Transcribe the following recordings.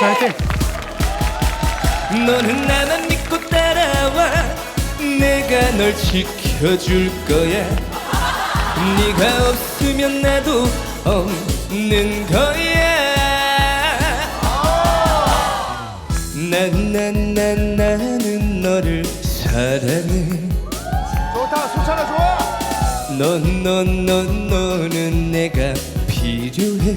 화이팅! 너는 나만 믿고 따라와. 내가 널 지켜줄 거야. 네가 없으면 나도 없는 거야. 난 난 난 나는 너를 사랑해. 좋다, 수찬아 좋아! 넌 넌 넌 너는 내가 필요해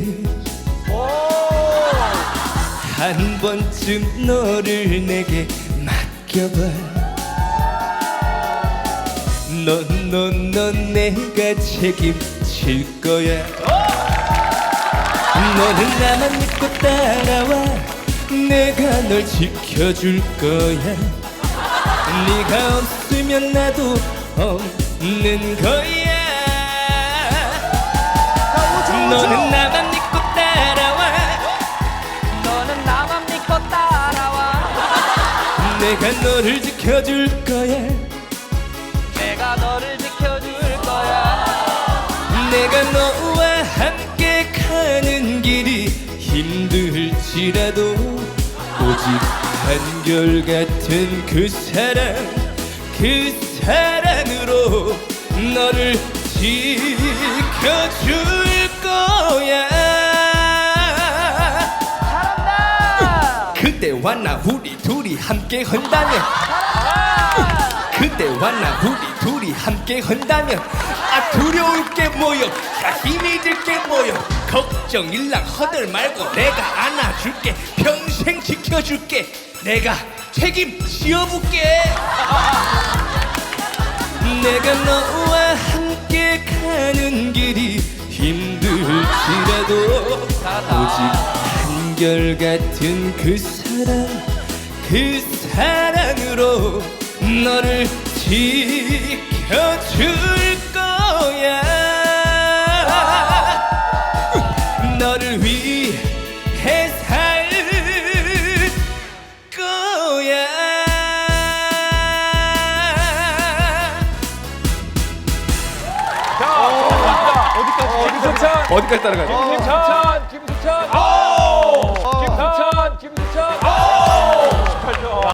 한 번쯤 너를 내게 맡겨봐. 넌 넌 넌 내가 책임질 거야. 너는 나만 믿고 따라와. 내가 널 지켜줄 거야. 네가 없으면 나도 없는 거야. 너는 나만 내가 너를 지켜줄 거야. 내가 너를 지켜줄 거야. 내가 너와 함께 가는 길이 힘들지라도 오직 한결같은 그 사랑 그 사랑으로 너를 지켜줄 그때와 나 우리 둘이 함께 한다면. 그때와 나 우리 둘이 함께 한다면. 아 두려울 게 뭐여? 아 힘이 들 게 뭐여? 걱정 일랑 허들 말고 내가 안아줄게. 평생 지켜줄게. 내가 책임 지어볼게. 내가 너와 함께 가는 길이 힘들지라도 오직 한결같은 그 사 랑 그 사랑으로 너를 지켜줄 거야 너를 위해 살 거야 어디까지? 김수찬! 어디까지 따라가야 돼? 김수찬! 김수찬!